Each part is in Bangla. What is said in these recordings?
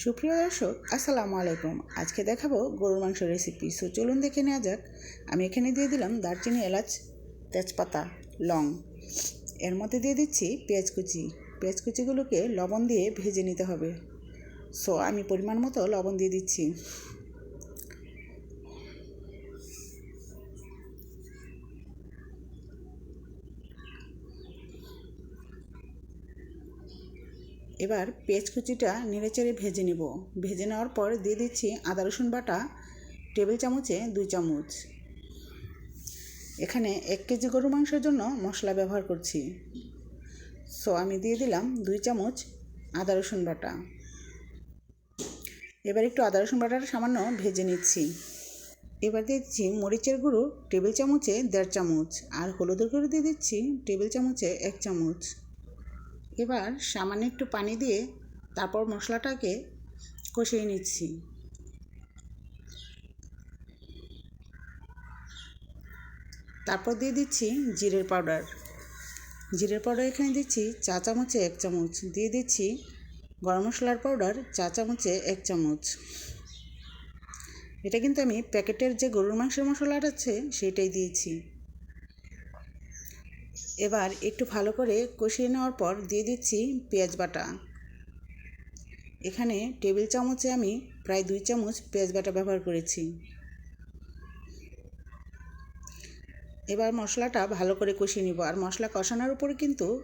সুপ্রিয় দর্শক, আসসালামু আলাইকুম। আজকে দেখাবো গরুর মাংস রেসিপি সো চলুন দেখে নেওয়া যাক। আমি এখানে দিয়ে দিলাম দারচিনি, এলাচ, তেজপাতা, লং। এর মধ্যে দিয়ে দিচ্ছি পেঁয়াজ কুচি। পেঁয়াজ কুচিগুলোকে লবণ দিয়ে ভেজে নিতে হবে। সো আমি পরিমাণ মতো লবণ দিয়ে দিচ্ছি। এবার পেঁয়াজ কুচিটা নেড়েচেড়ে ভেজে নেব। ভেজে নেওয়ার পর দিয়ে দিচ্ছি আদা, রসুন বাটা, টেবিল চামচে দুই চামচ। এখানে এক কেজি গরু মাংসের জন্য মশলা ব্যবহার করছি। সো, আমি দিয়ে দিলাম দুই চামচ আদা, রসুন বাটা। এবার একটু আদা, রসুন বাটাটা সামান্য ভেজে নিচ্ছি। এবার দিয়ে দিচ্ছি মরিচের গুঁড়ো, টেবিল চামচে দেড় চামচ। আর হলুদের গুঁড়ো দিয়ে দিচ্ছি টেবিল চামচে এক চামচ। এবার সামান্য একটু পানি দিয়ে তারপর মশলাটাকে কষিয়ে নিচ্ছি। তারপর দিয়ে দিচ্ছি জিরের পাউডার। জিরের পাউডার এখানে দিচ্ছি চা চামচে এক চামচ। দিয়ে দিচ্ছি গরম মশলার পাউডার চা চামচে এক চামচ। এটা কিন্তু আমি প্যাকেটের যে গরুর মাংসের মশলাটা আছে সেটাই দিয়েছি। এবার একটু ভালো করে কষিয়ে নেওয়ার পর দিয়ে দিচ্ছি পেঁয়াজ বাটা। এখানে টেবিল চামচে আমি প্রায় দুই চামচ পেঁয়াজ বাটা ব্যবহার করেছি। এবার মশলাটা ভালো করে কষিয়ে নিব। আর মশলা কষানোর উপরে কিন্তু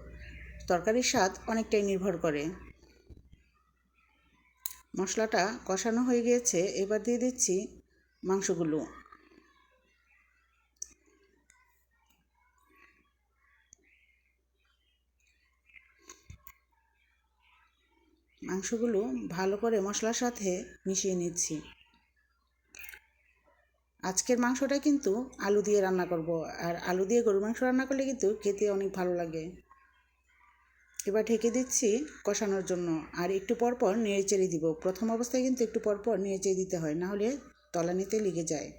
তরকারির স্বাদ অনেকটাই নির্ভর করে। মশলাটা কষানো হয়ে গিয়েছে। এবার দিয়ে দিচ্ছি মাংসগুলো। মাংসগুলো ভালো করে মশলার সাথে মিশিয়ে নিচ্ছি। আজকের মাংসটা কিন্তু আলু দিয়ে রান্না করব আর আলু দিয়ে গরু মাংস রান্না করলে কিন্তু খেতে অনেক ভালো লাগে। এবার ঢেকে দিচ্ছি কষানোর জন্য আর একটু পরপর পর নেড়ে চেড়ে দিব। প্রথম অবস্থায় কিন্তু একটু পরপর পর নেড়ে চেড়ে দিতে হয়, নাহলে তলানিতে লেগে যায়।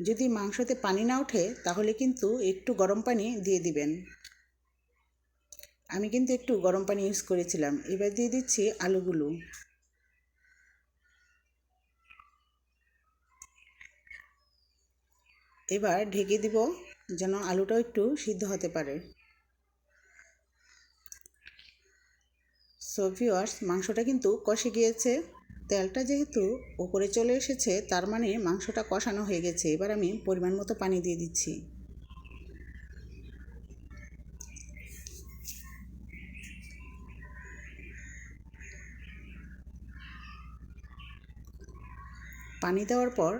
যদি মাংসতে পানি না ওঠে, তাহলে কিন্তু একটু গরম পানি দিয়ে দিবেন। আমি কিন্তু একটু গরম পানি ইউজ করেছিলাম। এবার দিয়ে দিচ্ছি আলুগুলো। এবার ঢেকে দিব যেন আলুটাও একটু সিদ্ধ হতে পারে। সো ভিওয়ার্স মাংসটা কিন্তু কষে গিয়েছে। তেলটা যেহেতু ওপরে চলে এসেছে, তার মানে মাংসটা কষানো হয়ে গেছে। এবার আমি পরিমাণ মতো পানি দিয়ে দিচ্ছি। পানি দেওয়ার পর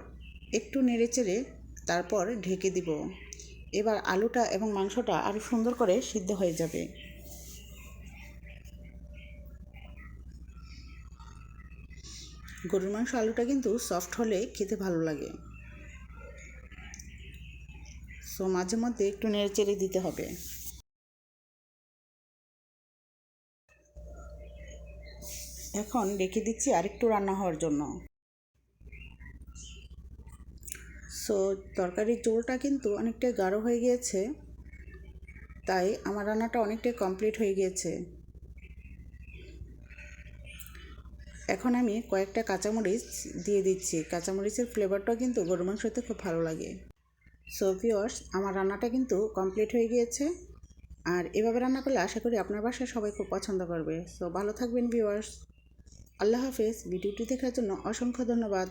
একটু নেড়ে চেড়ে তারপর ঢেকে দিব। এবার আলুটা এবং মাংসটা আরও সুন্দর করে সিদ্ধ হয়ে যাবে। গরুর মাংস আলুটা কিন্তু সফট হলে খেতে ভালো লাগে। সো মাঝে মধ্যে একটু নেড়ে চেড়ে দিতে হবে। এখন রেখে দিচ্ছি আরেকটু রান্না হওয়ার জন্য। সো তরকারির ঝোলটা কিন্তু অনেকটাই গাঢ় হয়ে গিয়েছে। তাই আমার রান্নাটা অনেকটাই কমপ্লিট হয়ে গিয়েছে। এখন আমি কয়েকটা কাঁচামরিচ দিয়ে দিচ্ছি। কাঁচামরিচের ফ্লেভারটাও কিন্তু গরু মাংসতে খুব ভালো লাগে। সো ভিওর্স আমার রান্নাটা কিন্তু কমপ্লিট হয়ে গিয়েছে। আর এভাবে রান্না করলে আশা করি আপনার বাসায় সবাই খুব পছন্দ করবে। সো ভালো থাকবেন ভিওয়ার্স আল্লাহ হাফেজ। ভিডিওটি দেখার জন্য অসংখ্য ধন্যবাদ।